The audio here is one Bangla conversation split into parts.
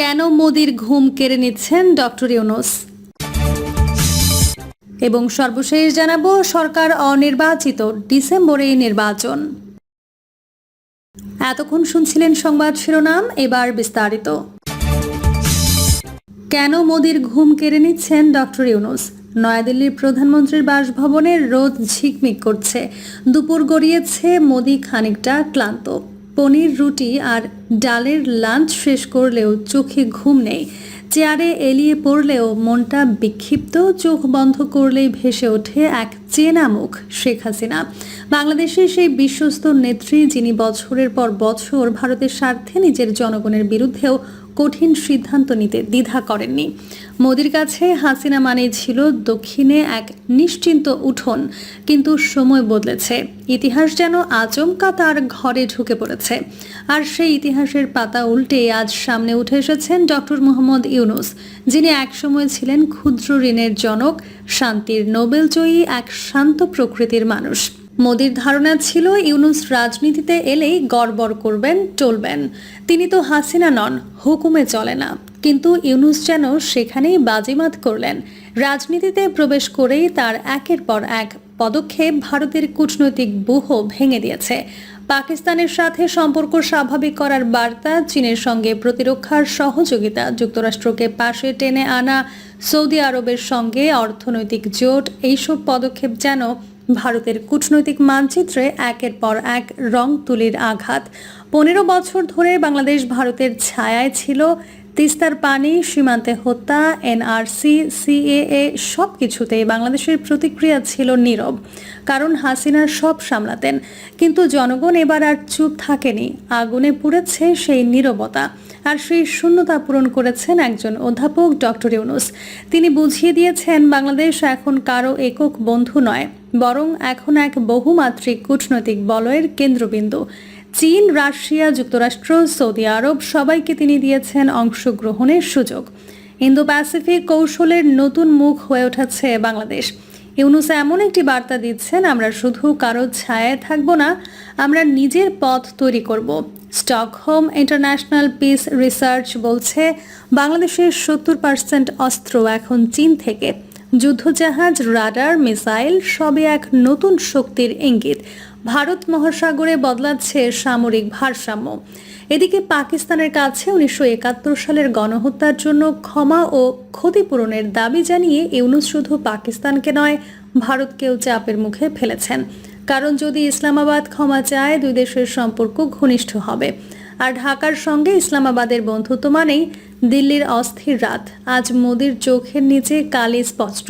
কেন মোদির ঘুম কেড়ে নিচ্ছেন ডক্টর ইউনুস? এবং সর্বশেষ জানাব, সরকার অনির্বাচিত ডিসেম্বরেই নির্বাচন। এতক্ষণ শুনছিলেন সংবাদ শিরোনাম, এবার বিস্তারিত। কেন মোদির ঘুম কেড়ে নিচ্ছেন ডক্টর ইউনুস? নয়াদিল্লির প্রধানমন্ত্রীর বাসভবনে রোদ ঝিকমিক করছে। দুপুর গড়িয়েছে মোদি খানিকটা ক্লান্ত। পনির, রুটি আর ডালের লাঞ্চ শেষ করলেও চোখে ঘুম নেই। চেয়ারে এলিয়ে পড়লেও মনটা বিক্ষিপ্ত, চোখ বন্ধ করলেই ভেসে ওঠে এক চেনা মুখ, শেখ হাসিনা। বাংলাদেশের সেই বিশ্বস্ত নেত্রী, যিনি বছরের পর বছর ভারতের স্বার্থে নিজের জনগণের বিরুদ্ধেও কঠিন সিদ্ধান্ত নিতে দ্বিধা করেননি। মোদির কাছে হাসিনা মানেই ছিল দক্ষিণে এক নিশ্চিন্ত উঠোন, কিন্তু সময় বদলেছে। ইতিহাস যেন আচমকা তার ঘরে ঢুকে পড়েছে। আর সেই ইতিহাসের পাতা উল্টে আজ সামনে উঠে এসেছেন ডক্টর মোহাম্মদ ইউনুস, যিনি একসময় ছিলেন ক্ষুদ্র ঋণের জনক, শান্তির নোবেলজয়ী এক শান্ত প্রকৃতির মানুষ। মোদির ধারণা ছিল ইউনুস রাজনীতিতে এলেই গড়বড় করবেন চলবেন তিনি তো হাসিনা নন, হুকুমে চলে না। কিন্তু ইউনুস যেন সেখানেই বাজিমাত করলেন। রাজনীতিতে প্রবেশ করেই তার একের পর এক পদক্ষেপ ভারতের কূটনৈতিক ব্যূহ ভেঙে দিয়েছে। পাকিস্তানের সাথে সম্পর্ক স্বাভাবিক করার বার্তা চীনের সঙ্গে প্রতিরক্ষার সহযোগিতা যুক্তরাষ্ট্রকে পাশে টেনে আনা সৌদি আরবের সঙ্গে অর্থনৈতিক জোট, এইসব পদক্ষেপ যেন ভারতের কূটনৈতিক মানচিত্রে একের পর এক রং তুলির আঘাত। পনেরো বছর ধরে বাংলাদেশ ভারতের ছায়ায় ছিল। তিস্তার পানি, সীমান্তে হত্যা, এনআরসি, সিএএ সব কিছুতেই বাংলাদেশের প্রতিক্রিয়া ছিল নীরব। কারণ হাসিনা সব সামলাতেন। কিন্তু জনগণ এবার আর চুপ থাকেনি। আগুনে পুড়েছে সেই নীরবতা। আর সেই শূন্যতা পূরণ করেছেন একজন অধ্যাপক ডক্টর ইউনুস। তিনি বুঝিয়ে দিয়েছেন, বাংলাদেশ এখন কারও একক বন্ধু নয়। বরং এখন এক বহুমাত্রিক কূটনৈতিক বলয়ের কেন্দ্রবিন্দু। চীন, রাশিয়া, যুক্তরাষ্ট্র, সৌদি আরব সবাইকে তিনি দিয়েছেন অংশগ্রহণের সুযোগ। ইন্দো প্যাসিফিক কৌশলের নতুন মুখ হয়ে উঠেছে বাংলাদেশ। ইউনুস এমন একটি বার্তা দিচ্ছেন, আমরা শুধু কারও ছায়ায় থাকব না, আমরা নিজের পথ তৈরি করব। স্টকহোম ইন্টারন্যাশনাল পিস রিসার্চ বলছে, বাংলাদেশের সত্তর পার্সেন্ট অস্ত্র এখন চীন থেকে। যুদ্ধজাহাজ, রাডার, মিসাইল সবই এক নতুন শক্তির ইঙ্গিত। ভারত মহাসাগরে বদলাচ্ছে সামরিক ভারসাম্য। এদিকে পাকিস্তানের কাছে উনিশশো একাত্তর সালের গণহত্যার জন্য ক্ষমা ও ক্ষতিপূরণের দাবি জানিয়ে ইউনুস শুধু পাকিস্তানকে নয়, ভারতকেও চাপের মুখে ফেলেছেন। কারণ যদি ইসলামাবাদ ক্ষমা চায়, দুই দেশের সম্পর্ক ঘনিষ্ঠ হবে। আর ঢাকার সঙ্গে ইসলামাবাদের বন্ধুত্ব মানেই দিল্লির অস্থির রাত। আজ মোদির চোখের নিচে কালি স্পষ্ট।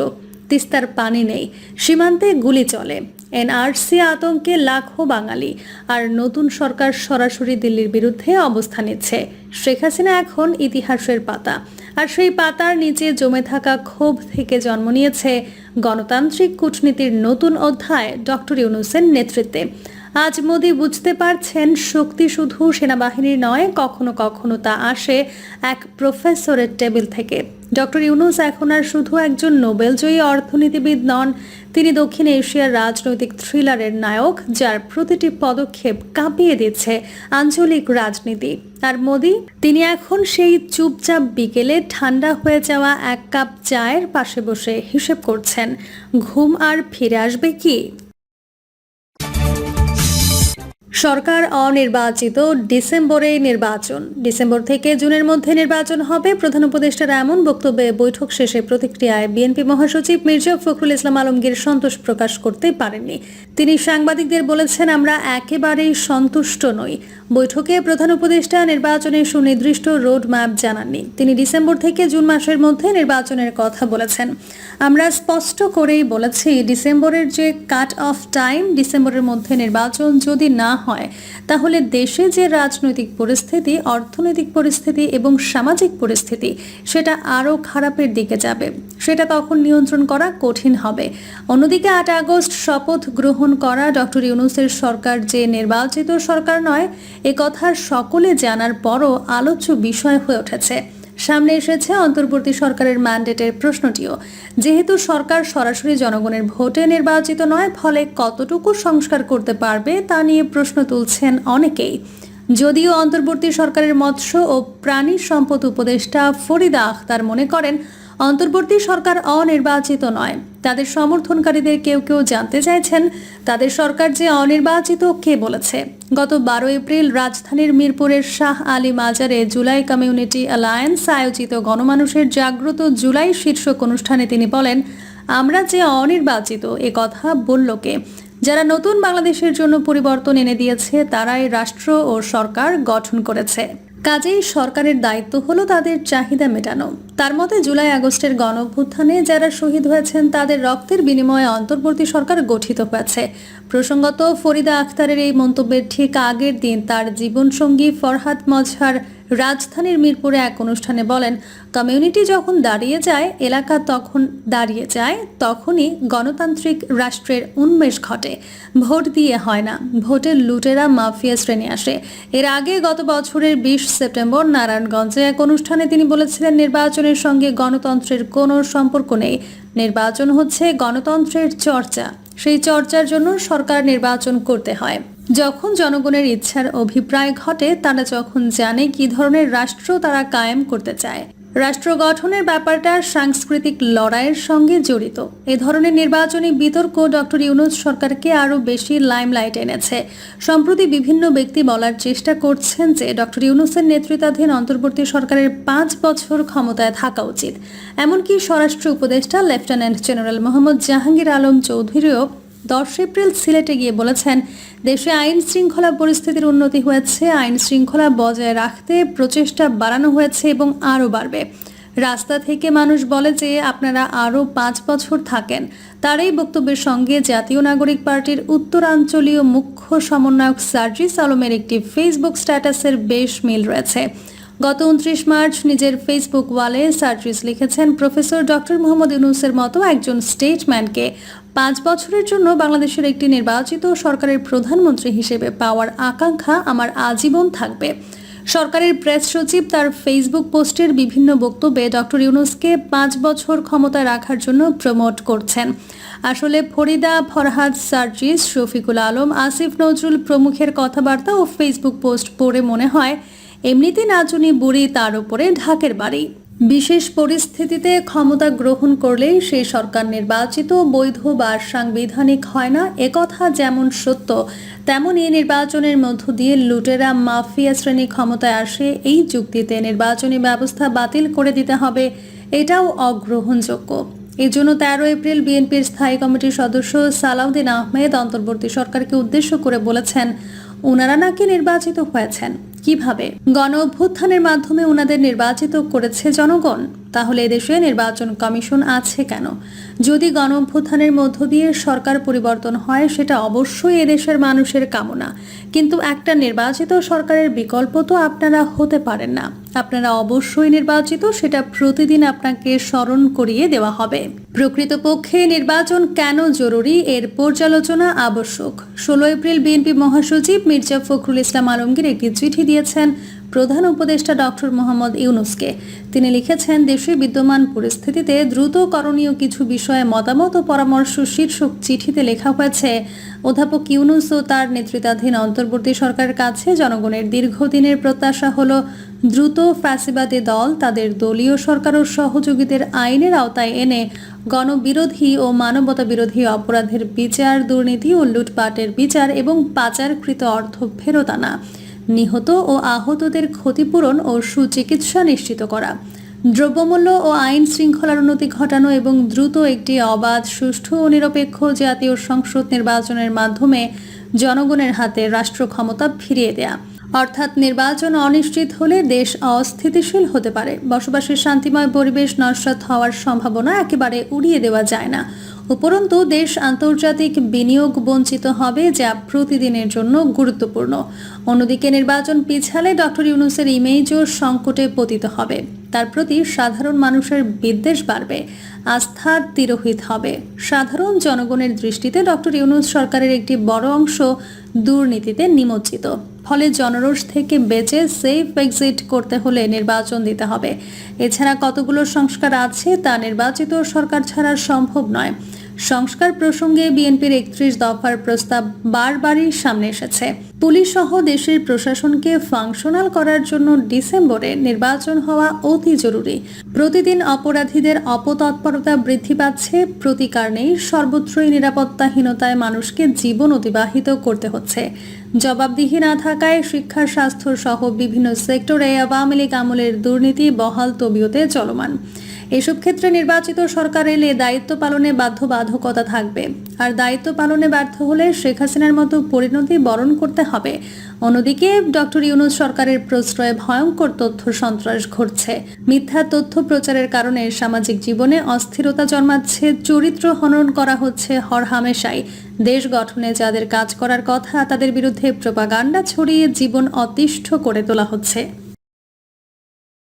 তিস্তার পানি নেই। সীমান্তে গুলি চলে। এনআরসি আতঙ্কে লাখো বাঙালি। আর নতুন সরকার সরাসরি দিল্লির বিরুদ্ধে অবস্থান নিচ্ছে। শেখ হাসিনা এখন ইতিহাসের পাতা। আর সেই পাতার নিচে জমে থাকা ক্ষোভ থেকে জন্ম নিয়েছে গণতান্ত্রিক কূটনীতির নতুন অধ্যায় ডক্টর ইউনুসের নেতৃত্বে। আজ মোদি বুঝতে পারছেন, শক্তি শুধু সেনাবাহিনীর নয়, কখনো কখনো তা আসে এক প্রফেসরের টেবিল থেকে। ডক্টর ইউনুস এখন আর শুধু একজন নোবেলজয়ী অর্থনীতিবিদ নন, তিনি দক্ষিণ এশিয়ার রাজনৈতিক থ্রিলারের নায়ক, যার প্রতিটি পদক্ষেপ কাঁপিয়ে দিচ্ছে আঞ্চলিক রাজনীতি। আর মোদি, তিনি এখন সেই চুপচাপ বিকেলে ঠান্ডা হয়ে যাওয়া এক কাপ চায়ের পাশে বসে হিসেব করছেন। ঘুম আর ফিরে আসবে কি? সরকার অনির্বাচিত ডিসেম্বরে নির্বাচন। ডিসেম্বর থেকে জুনের মধ্যে নির্বাচন হবে। প্রধান উপদেষ্টার এমন বক্তব্যে বৈঠক শেষে প্রতিক্রিয়ায় বিএনপি মহাসচিব মির্জা ফখরুল ইসলাম আলমগীর সন্তোষ প্রকাশ করতে পারেননি। তিনি সাংবাদিকদের বলেছেন, আমরা একেবারেই সন্তুষ্ট নই। বৈঠকে প্রধান উপদেষ্টা নির্বাচনের সুনির্দিষ্ট রোড ম্যাপ জানাননি। তিনি ডিসেম্বর থেকে জুন মাসের মধ্যে নির্বাচনের কথা বলেছেন। আমরা স্পষ্ট করেই বলেছি, ডিসেম্বরের যে কাট অফ টাইম, ডিসেম্বরের মধ্যে নির্বাচন যদি না হয়, তাহলে দেশে যে রাজনৈতিক পরিস্থিতি, অর্থনৈতিক পরিস্থিতি এবং সামাজিক পরিস্থিতি, সেটা আরও খারাপের দিকে যাবে। সেটা তখন নিয়ন্ত্রণ করা কঠিন হবে। অন্যদিকে আট আগস্ট শপথ গ্রহণ করা ডক্টর ইউনুসের সরকার যে নির্বাচিত সরকার নয় এ কথা সকলে জানার পরও আলোচ্য বিষয় হয়ে উঠেছে। সামনে এসেছে অন্তর্বর্তী সরকারের ম্যান্ডেটের প্রশ্নটিও। যেহেতু সরকার সরাসরি জনগণের ভোটে নির্বাচিত নয়, ফলে কতটুকু সংস্কার করতে পারবে তা নিয়ে প্রশ্ন তুলছেন অনেকেই। যদিও অন্তর্বর্তী সরকারের মৎস্য ও প্রাণী সম্পদ উপদেষ্টা ফরিদা আখতার মনে করেন, অন্তর্বর্তী সরকার অনির্বাচিত নয়। তাদের সমর্থনকারীদের কেউ কেউ জানতে চাইছেন, তাদের সরকার যে অনির্বাচিত কে বলেছে। গত বারো এপ্রিল রাজধানীর মিরপুরের শাহ আলী মাজারে জুলাই কমিউনিটি অ্যালায়েন্স আয়োজিত গণমানুষের জাগ্রত জুলাই শীর্ষক অনুষ্ঠানে তিনি বলেন, আমরা যে অনির্বাচিত, এ কথা বলল কে? যারা নতুন বাংলাদেশের জন্য পরিবর্তন এনে দিয়েছে, তারাই রাষ্ট্র ও সরকার গঠন করেছে। কাজেই সরকারের দায়িত্ব হলো তাদের চাহিদা মেটানো। তার মতে, জুলাই আগস্টের গণভ্যুত্থানে যারা শহীদ হয়েছেন, তাদের রক্তের বিনিময়ে অন্তর্বর্তী সরকার গঠিত হয়েছে। প্রসঙ্গত, ফরিদা আখতারের এই মন্তব্যের ঠিক আগের দিন তার জীবনসঙ্গী ফরহাদ মজহার রাজধানীর মিরপুরে এক অনুষ্ঠানে বলেন, কমিউনিটি যখন দাঁড়িয়ে যায়, এলাকা তখন দাঁড়িয়ে যায়, তখনই গণতান্ত্রিক রাষ্ট্রের উন্মেষ ঘটে। ভোট দিয়ে হয় না, ভোটের লুটেরা মাফিয়া শ্রেণি আসে। এর আগে গত বছরের বিশ সেপ্টেম্বর নারায়ণগঞ্জে এক অনুষ্ঠানে তিনি বলেছিলেন, নির্বাচনের সঙ্গে গণতন্ত্রের কোনো সম্পর্ক নেই। নির্বাচন হচ্ছে গণতন্ত্রের চর্চা। সেই চর্চার জন্য সরকার নির্বাচন করতে হয়। যখন জনগণের ইচ্ছার অভিপ্রায় ঘটে, তারা যখন জানে কি ধরনের রাষ্ট্র তারা কায়েম করতে চায়। রাষ্ট্র গঠনের ব্যাপারটা সাংস্কৃতিক লড়াইয়ের সঙ্গে জড়িত। এ ধরনের নির্বাচনী বিতর্ক ডক্টর ইউনুস সরকারকে আরও বেশি লাইমলাইট এনেছে। সম্প্রতি বিভিন্ন ব্যক্তি বলার চেষ্টা করছেন যে ডক্টর ইউনুসের নেতৃত্বাধীন অন্তর্বর্তী সরকারের পাঁচ বছর ক্ষমতায় থাকা উচিত। এমনকি স্বরাষ্ট্র উপদেষ্টা লেফটেন্যান্ট জেনারেল মোহাম্মদ জাহাঙ্গীর আলম চৌধুরীও দশ এপ্রিল সিলেটে গিয়ে বলেছেন, দেশে আইন শৃঙ্খলা পরিস্থিতির উন্নতি হয়েছে, আইন শৃঙ্খলা বজায় রাখতে প্রচেষ্টা বাড়ানো হয়েছে এবং আরও বাড়বে। রাস্তা থেকে মানুষ বলে যে আপনারা আরও পাঁচ বছর থাকেন। তার এই বক্তব্যের সঙ্গে জাতীয় নাগরিক পার্টির উত্তরাঞ্চলীয় মুখ্য সমন্বয়ক সার্জিস আলমের একটি ফেসবুক স্ট্যাটাসের বেশ মিল রয়েছে। গত উনত্রিশ মার্চ নিজের ফেসবুক ওয়ালে সার্জিস লিখেছেন, প্রফেসর ডক্টর মোহাম্মদ ইউনুসের মতো একজন স্টেটম্যানকে পাঁচ বছরের জন্য বাংলাদেশের একটি নির্বাচিত সরকারের প্রধানমন্ত্রী হিসেবে পাওয়ার আকাঙ্ক্ষা আমার আজীবন থাকবে। সরকারের প্রেস সচিব তার ফেসবুক পোস্টের বিভিন্ন বক্তব্যে ডক্টর ইউনুসকে পাঁচ বছর ক্ষমতা রাখার জন্য প্রমোট করছেন। আসলে ফরিদা, ফরহাদ, সার্জিস, শফিকুল আলম, আসিফ নজরুল প্রমুখের কথাবার্তা ও ফেসবুক পোস্ট পড়ে মনে হয়, এমনিতে নাচুনি বুড়ি তার উপরে ঢাকের বাড়ি। বিশেষ পরিস্থিতিতে ক্ষমতা গ্রহণ করলেই সেই সরকার নির্বাচিত, বৈধ বা সাংবিধানিক হয় না। একথা যেমন সত্য তেমন এই নির্বাচনের মধ্য দিয়ে লুটেরা মাফিয়া শ্রেণি ক্ষমতায় আসে। এই যুক্তিতে নির্বাচনী ব্যবস্থা বাতিল করে দিতে হবে, এটাও অগ্রহণযোগ্য। এই জন্য তেরো এপ্রিল বিএনপির স্থায়ী কমিটির সদস্য সালাউদ্দিন আহমেদ অন্তর্বর্তী সরকারকে উদ্দেশ্য করে বলেছেন, ওনারা নাকি নির্বাচিত হয়েছেন। কীভাবে? গণ অভ্যুত্থানের মাধ্যমে ওনাদের নির্বাচিত করেছে জনগণ। তাহলে এদেশে নির্বাচন কমিশন আছে কেন? যদি গণ অভ্যুত্থানের মধ্য দিয়ে সরকার পরিবর্তন হয়, সেটা অবশ্যই এদেশের মানুষের কামনা। কিন্তু একটা নির্বাচিত সরকারের বিকল্প তো আপনারা হতে পারেন না। আপনারা অবশ্যই নির্বাচিত, সেটা প্রতিদিন আপনাকে স্মরণ করিয়ে দেওয়া হবে। প্রকৃতপক্ষে নির্বাচন কেন জরুরি, এর পর্যালোচনা আবশ্যক। ষোলো এপ্রিল বিএনপি মহাসচিব মির্জা ফখরুল ইসলাম আলমগীর একটি চিঠি দিয়েছেন প্রধান উপদেষ্টা ডক্টর মোহাম্মদ ইউনুসকে। তিনি লিখেছেন, দেশে বিদ্যমান পরিস্থিতিতে দ্রুত করণীয় কিছু বিষয়ে মতামত ও পরামর্শ শীর্ষক চিঠিতে লেখা হয়েছে। অধ্যাপক ইউনুস ও তার নেতৃত্বাধীন অন্তর্বর্তী সরকারের কাছে জনগণের দীর্ঘদিনের প্রত্যাশা হল, দ্রুত ফ্যাসিবাদী দল তাদের দলীয় সরকার ও সহযোগীদের আইনের আওতায় এনে গণবিরোধী ও মানবতা বিরোধী অপরাধের বিচার, দুর্নীতি ও লুটপাটের বিচার এবং পাচারকৃত অর্থ ফেরত আনা। নিহত ও আহতদের ক্ষতিপূরণ ও সুচিকিৎসা নিশ্চিত করা। দ্রব্যমূল্য ও আইন শৃঙ্খলার উন্নতি ঘটানো এবং দ্রুত একটি অবাধ, সুষ্ঠু ও নিরপেক্ষ জাতীয় সংসদ নির্বাচনের মাধ্যমে জনগণের হাতে রাষ্ট্র ক্ষমতা ফিরিয়ে দেয়া। অর্থাৎ নির্বাচন অনিশ্চিত হলে দেশ অস্থিতিশীল হতে পারে। বসবাসের শান্তিময় পরিবেশ নস্বাত হওয়ার সম্ভাবনা একেবারে উড়িয়ে দেওয়া যায় না। উপরন্তু দেশ আন্তর্জাতিক বিনিয়োগ বঞ্চিত হবে, যা প্রতিদিনের জন্য গুরুত্বপূর্ণ। অন্যদিকে নির্বাচন পিছালে ডক্টর ইউনুসের ইমেজও সংকটে পতিত হবে। তার প্রতি সাধারণ মানুষের বিদ্বেষ বাড়বে, আস্থা তিরোহিত হবে। সাধারণ জনগণের দৃষ্টিতে ডক্টর ইউনুস সরকারের একটি বড় অংশ দুর্নীতিতে নিমজ্জিত। ফলে জনরোষ থেকে বেঁচে সেফ এক্সিট করতে হলে নির্বাচন দিতে হবে। এছাড়া কতগুলো সংস্কার আছে তা নির্বাচিত সরকার ছাড়া সম্ভব নয়। সংস্কার প্রসঙ্গে বিএনপির একত্রিশ দফার প্রস্তাব বারবারই সামনে এসেছে। পুলিশ সহ দেশের প্রশাসনকে ফাংশনাল করার জন্য ডিসেম্বরে নির্বাচন হওয়া অতি জরুরি। প্রতিদিন অপরাধীদের অপতৎপরতা বৃদ্ধি পাচ্ছে, প্রতিকার নেই, সর্বত্রই নিরাপত্তাহীনতায় মানুষকে জীবন অতিবাহিত করতে হচ্ছে। জবাবদিহি না থাকায় শিক্ষা স্বাস্থ্য সহ বিভিন্ন সেক্টরে আওয়ামী লীগ আমলের দুর্নীতি বহাল তবিয়তে চলমান। এসব ক্ষেত্রে নির্বাচিত সরকার এলে দায়িত্ব পালনে বাধ্যবাধকতা থাকবে। আর দায়িত্ব পালনে ব্যর্থ হলে শেখ হাসিনার মতো পরিণতি বরণ করতে হবে। অন্যদিকে ডক্টর ইউনুস সরকারের প্রশ্রয়ে ভয়ঙ্কর তথ্য সন্ত্রাস ঘটছে। মিথ্যা তথ্য প্রচারের কারণে সামাজিক জীবনে অস্থিরতা জন্মাচ্ছে, চরিত্র হনন করা হচ্ছে হরহামেশাই দেশ গঠনে যাদের কাজ করার কথা, তাদের বিরুদ্ধে প্রপাগান্ডা ছড়িয়ে জীবন অতিষ্ঠ করে তোলা হচ্ছে।